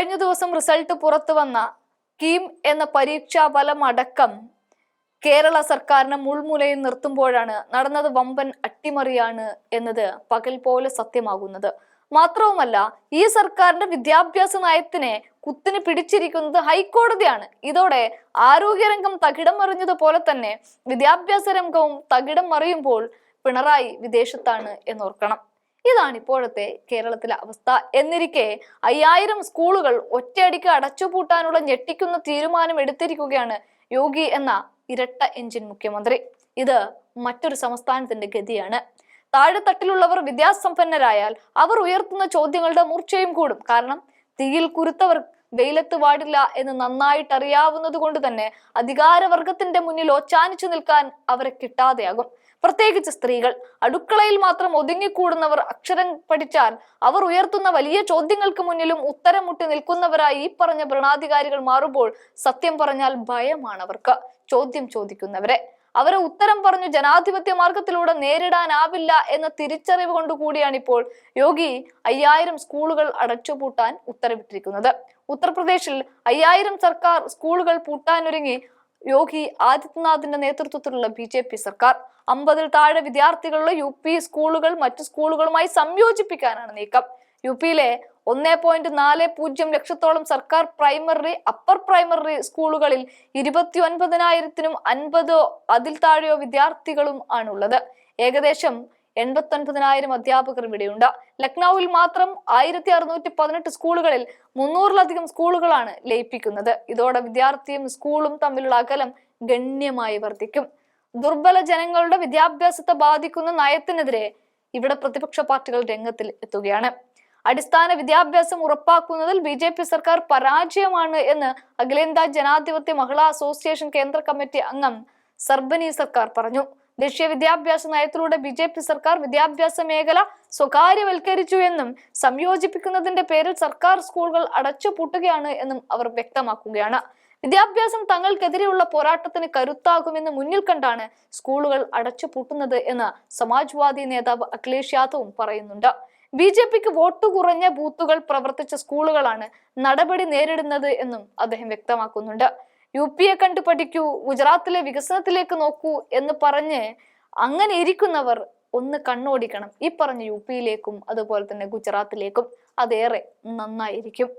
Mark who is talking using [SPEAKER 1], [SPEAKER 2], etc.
[SPEAKER 1] കഴിഞ്ഞ ദിവസം റിസൾട്ട് പുറത്തു വന്ന കീം എന്ന പരീക്ഷാ അടക്കം കേരള സർക്കാരിനെ മുൾമുലയിൽ നിർത്തുമ്പോഴാണ് നടന്നത് വമ്പൻ അട്ടിമറിയാണ് എന്നത് പകൽ പോലെ സത്യമാകുന്നത്. മാത്രവുമല്ല ഈ സർക്കാരിന്റെ വിദ്യാഭ്യാസ നയത്തിനെ കുത്തിന് പിടിച്ചിരിക്കുന്നത് ഹൈക്കോടതിയാണ്. ഇതോടെ ആരോഗ്യരംഗം തകിടം മറിഞ്ഞതുപോലെ തന്നെ വിദ്യാഭ്യാസ രംഗവും തകിടം മറിയുമ്പോൾ പിണറായി വിദേശത്താണ് എന്നോർക്കണം. ഇതാണ് ഇപ്പോഴത്തെ കേരളത്തിലെ അവസ്ഥ. എന്നിരിക്കെ അയ്യായിരം സ്കൂളുകൾ ഒറ്റയടിക്ക് അടച്ചുപൂട്ടാനുള്ള ഞെട്ടിക്കുന്ന തീരുമാനം എടുത്തിരിക്കുകയാണ് യോഗി എന്ന ഇരട്ട എഞ്ചിൻ മുഖ്യമന്ത്രി. ഇത് മറ്റൊരു സംസ്ഥാനത്തിന്റെ ഗതിയാണ്. താഴെത്തട്ടിലുള്ളവർ വിദ്യാസമ്പന്നരായാൽ അവർ ഉയർത്തുന്ന ചോദ്യങ്ങളുടെ മൂർച്ചയും കൂടും. കാരണം തീയിൽ കുരുത്തവർ വെയിലത്ത് പാടില്ല എന്ന് നന്നായിട്ട് അറിയാവുന്നത് കൊണ്ട് തന്നെ അധികാരവർഗത്തിന്റെ മുന്നിൽ ഓച്ചാനിച്ചു നിൽക്കാൻ അവരെ കിട്ടാതെയാകും. പ്രത്യേകിച്ച് സ്ത്രീകൾ. അടുക്കളയിൽ മാത്രം ഒതുങ്ങിക്കൂടുന്നവർ അക്ഷരം പഠിച്ചാൽ അവർ ഉയർത്തുന്ന വലിയ ചോദ്യങ്ങൾക്ക് മുന്നിലും ഉത്തരം മുട്ടി നിൽക്കുന്നവരായി ഈ പറഞ്ഞ ഭരണാധികാരികൾ മാറുമ്പോൾ സത്യം പറഞ്ഞാൽ ഭയമാണ് അവർക്ക്. ചോദ്യം ചോദിക്കുന്നവരെ. അവരെ ഉത്തരം പറഞ്ഞു ജനാധിപത്യ മാർഗത്തിലൂടെ നേരിടാനാവില്ല എന്ന തിരിച്ചറിവ് കൊണ്ടുകൂടിയാണ് ഇപ്പോൾ യോഗി അയ്യായിരം സ്കൂളുകൾ അടച്ചുപൂട്ടാൻ ഉത്തരവിട്ടിരിക്കുന്നത്. ഉത്തർപ്രദേശിൽ അയ്യായിരം സർക്കാർ സ്കൂളുകൾ പൂട്ടാനൊരുങ്ങി യോഗി ആദിത്യനാഥിന്റെ നേതൃത്വത്തിലുള്ള ബി സർക്കാർ. അമ്പതിൽ താഴെ വിദ്യാർത്ഥികളുള്ള യു സ്കൂളുകൾ മറ്റു സ്കൂളുകളുമായി സംയോജിപ്പിക്കാനാണ് നീക്കം. യു പിയിലെ ഒന്നേ പോയിന്റ് നാല് പൂജ്യം ലക്ഷത്തോളം സർക്കാർ പ്രൈമറി അപ്പർ പ്രൈമറി സ്കൂളുകളിൽ ഇരുപത്തി ഒൻപതിനായിരത്തിനും അൻപതോ അതിൽ താഴെയോ വിദ്യാർത്ഥികളും ആണുള്ളത്. ഏകദേശം എൺപത്തി ഒൻപതിനായിരം അധ്യാപകർ ഇവിടെയുണ്ട്. ലക്നൌവിൽ മാത്രം ആയിരത്തി അറുന്നൂറ്റി പതിനെട്ട് സ്കൂളുകളിൽ മുന്നൂറിലധികം സ്കൂളുകളാണ് ലയിപ്പിക്കുന്നത്. ഇതോടെ വിദ്യാർത്ഥിയും സ്കൂളും തമ്മിലുള്ള അകലം ഗണ്യമായി വർദ്ധിക്കും. ദുർബല ജനങ്ങളുടെ വിദ്യാഭ്യാസത്തെ ബാധിക്കുന്ന നയത്തിനെതിരെ ഇവിടെ പ്രതിപക്ഷ പാർട്ടികൾ രംഗത്തിൽ എത്തുകയാണ്. അടിസ്ഥാന വിദ്യാഭ്യാസം ഉറപ്പാക്കുന്നതിൽ ബി ജെ പി സർക്കാർ പരാജയമാണ് എന്ന് അഖിലേന്ത്യാ ജനാധിപത്യ മഹിളാ അസോസിയേഷൻ കേന്ദ്ര കമ്മിറ്റി അംഗം സർബനി സർക്കാർ പറഞ്ഞു. ദേശീയ വിദ്യാഭ്യാസ നയത്തിലൂടെ ബി ജെ പി സർക്കാർ വിദ്യാഭ്യാസ മേഖല സ്വകാര്യവൽക്കരിച്ചു എന്നും സംയോജിപ്പിക്കുന്നതിന്റെ പേരിൽ സർക്കാർ സ്കൂളുകൾ അടച്ചുപൂട്ടുകയാണ് എന്നും അവർ വ്യക്തമാക്കുകയാണ്. വിദ്യാഭ്യാസം തങ്ങൾക്കെതിരെയുള്ള പോരാട്ടത്തിന് കരുത്താകുമെന്ന് മുന്നിൽ കണ്ടാണ് സ്കൂളുകൾ അടച്ചുപൂട്ടുന്നത് എന്ന് സമാജ്വാദി നേതാവ് അഖിലേഷ് യാദവും പറയുന്നുണ്ട്. ബി ജെ പിക്ക് വോട്ട് കുറഞ്ഞ ബൂത്തുകൾ പ്രവർത്തിച്ച സ്കൂളുകളാണ് നടപടി നേരിടുന്നത് എന്നും അദ്ദേഹം വ്യക്തമാക്കുന്നുണ്ട്. യു പിയെ കണ്ടു പഠിക്കൂ ഗുജറാത്തിലെ വികസനത്തിലേക്ക് നോക്കൂ എന്ന് പറഞ്ഞ് അങ്ങനെ ഇരിക്കുന്നവർ ഒന്ന് കണ്ണോടിക്കണം. ഈ പറഞ്ഞ യു പിയിലേക്കും അതുപോലെ തന്നെ ഗുജറാത്തിലേക്കും. അതേറെ നന്നായിരിക്കും.